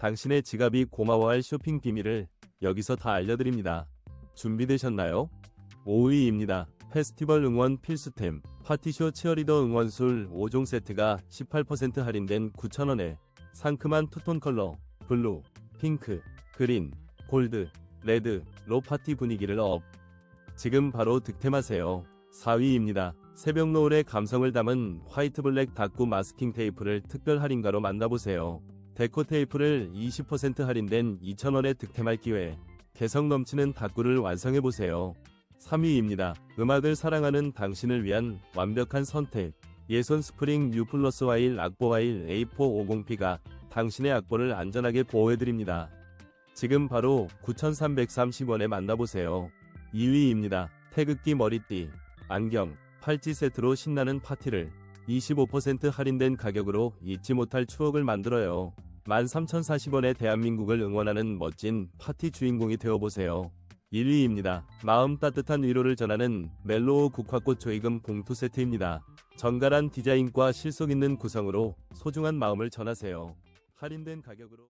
당신의 지갑이 고마워할 쇼핑 비밀을 여기서 다 알려드립니다. 준비되셨나요? 5위입니다. 페스티벌 응원 필수템 파티쇼 치어리더 응원술 5종 세트가 18% 할인된 9,000원에 상큼한 투톤 컬러 블루, 핑크, 그린, 골드, 레드, 로 파티 분위기를 업. 지금 바로 득템하세요. 4위입니다. 새벽 노을의 감성을 담은 화이트 블랙 다꾸 마스킹 테이프를 특별 할인가로 만나보세요. 데코 테이프를 20% 할인된 2,000원에 득템할 기회. 개성 넘치는 다꾸를 완성해보세요. 3위입니다. 음악을 사랑하는 당신을 위한 완벽한 선택. 예손 스프링 뉴 플러스 와일 악보 와일 A450P가 당신의 악보를 안전하게 보호해드립니다. 지금 바로 9,330원에 만나보세요. 2위입니다. 태극기 머리띠, 안경, 팔찌 세트로 신나는 파티를 25% 할인된 가격으로 잊지 못할 추억을 만들어요. 13,040원에 대한민국을 응원하는 멋진 파티 주인공이 되어보세요. 1위입니다. 마음 따뜻한 위로를 전하는 멜로우 국화꽃 조이금 봉투 세트입니다. 정갈한 디자인과 실속 있는 구성으로 소중한 마음을 전하세요. 할인된 가격으로